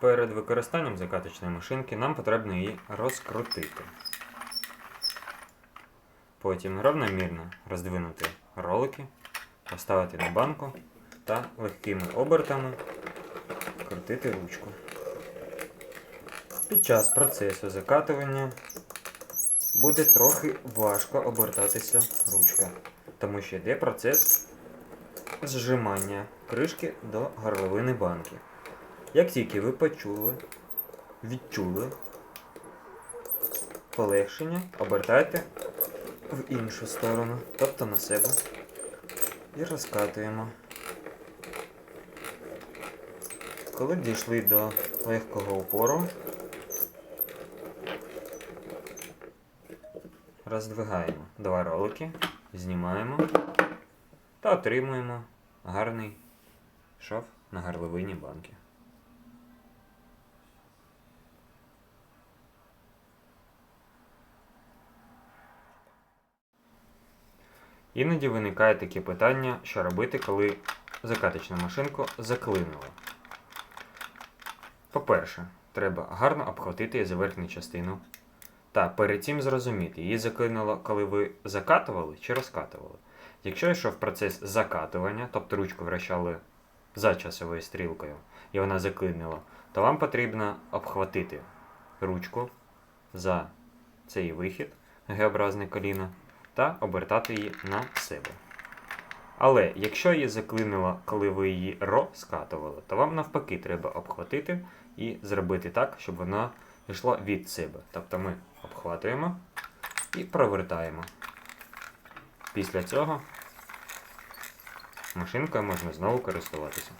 Перед використанням закаточної машинки нам потрібно її розкрутити. Потім равномірно роздвинути ролики, поставити на банку та легкими обертами крутити ручку. Під час процесу закатування буде трохи важко обертатися ручка, тому що йде процес зжимання кришки до горловини банки. Як тільки ви почули, відчули полегшення, обертайте в іншу сторону, тобто на себе. І розкатуємо. Коли дійшли до легкого упору, роздвигаємо два ролики, знімаємо та отримуємо гарний шов на горловині банки. Іноді виникає таке питання, що робити, коли закаточну машинку заклинило. По-перше, треба гарно обхватити її за верхню частину. Та перед цим зрозуміти, її заклинило, коли ви закатували чи розкатували. Якщо йшов процес закатування, тобто ручку вращали за часовою стрілкою, і вона заклинила, то вам потрібно обхватити ручку за цей вихід, Г-образне коліно, та обертати її на себе. Але якщо її заклинило, коли ви її розкатували, то вам навпаки треба обхватити і зробити так, щоб вона йшла від себе. Тобто ми обхватуємо і провертаємо. Після цього машинкою можна знову користуватися.